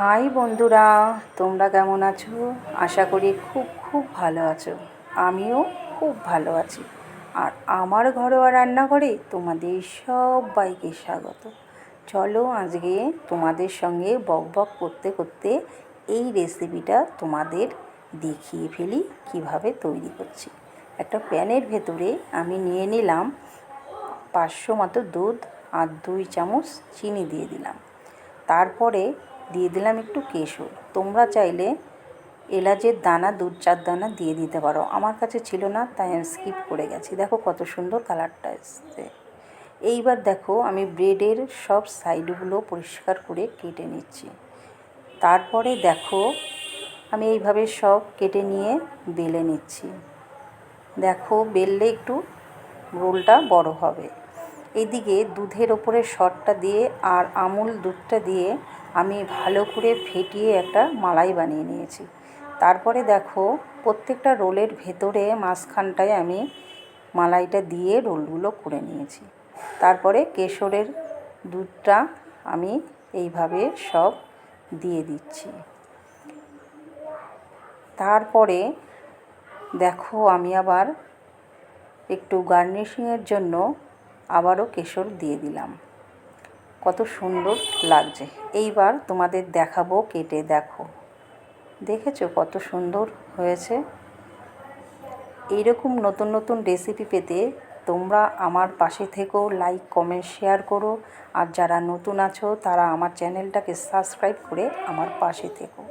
High বন্ধুরা, তোমরা কেমন আছো? আশা করি খুব খুব ভালো আছো। আমিও খুব ভালো আছি। আর আমার ঘরোয়া রান্নাঘরে তোমাদের সবাইকে স্বাগত। চলো আজকে তোমাদের সঙ্গে বক বক করতে করতে এই রেসিপিটা তোমাদের দেখিয়ে ফেলি, কীভাবে তৈরি করছি। একটা প্যানের ভেতরে আমি নিয়ে নিলাম পাঁচশো মতো দুধ আর দুই চামচ চিনি দিয়ে দিলাম। তারপরে দিয়ে দিলাম একটু কেশর। তোমরা চাইলে এলাচের দানা দু চার দানা দিয়ে দিতে পারো। আমার কাছে ছিল না, তাই আমি স্কিপ করে গেছি। দেখো কত সুন্দর কালারটা এসছে। এইবার দেখো আমি ব্রেডের সব সাইডগুলো পরিষ্কার করে কেটে নিচ্ছি। তারপরে দেখো আমি এইভাবে সব কেটে নিয়ে বেলে নিচ্ছি। দেখো বেললে একটু রোলটা বড় হবে। এদিকে দুধের ওপরে সরটা দিয়ে আর আমুল দুধটা দিয়ে আমি ভালো করে ফেটিয়ে একটা মালাই বানিয়ে নিয়েছি। তারপরে দেখো, প্রত্যেকটা রোলের ভেতরে মাঝখানটায় আমি মালাইটা দিয়ে রোলগুলো করে নিয়েছি। তারপরে কেশরের দুধটা আমি এইভাবে সব দিয়ে দিচ্ছি। তারপরে দেখো, আমি আবার একটু গার্নিশিংয়ের জন্য আবারও কেশর দিয়ে দিলাম। কত সুন্দর লাগছে। এইবার তোমাদের দেখাবো, কেটে দেখো। দেখেছ কত সুন্দর হয়েছে? এইরকম নতুন নতুন রেসিপি পেতে তোমরা আমার পাশে থেকেও লাইক কমেন্ট শেয়ার করো। আর যারা নতুন আছো, তারা আমার চ্যানেলটাকে সাবস্ক্রাইব করে আমার পাশে থেকো।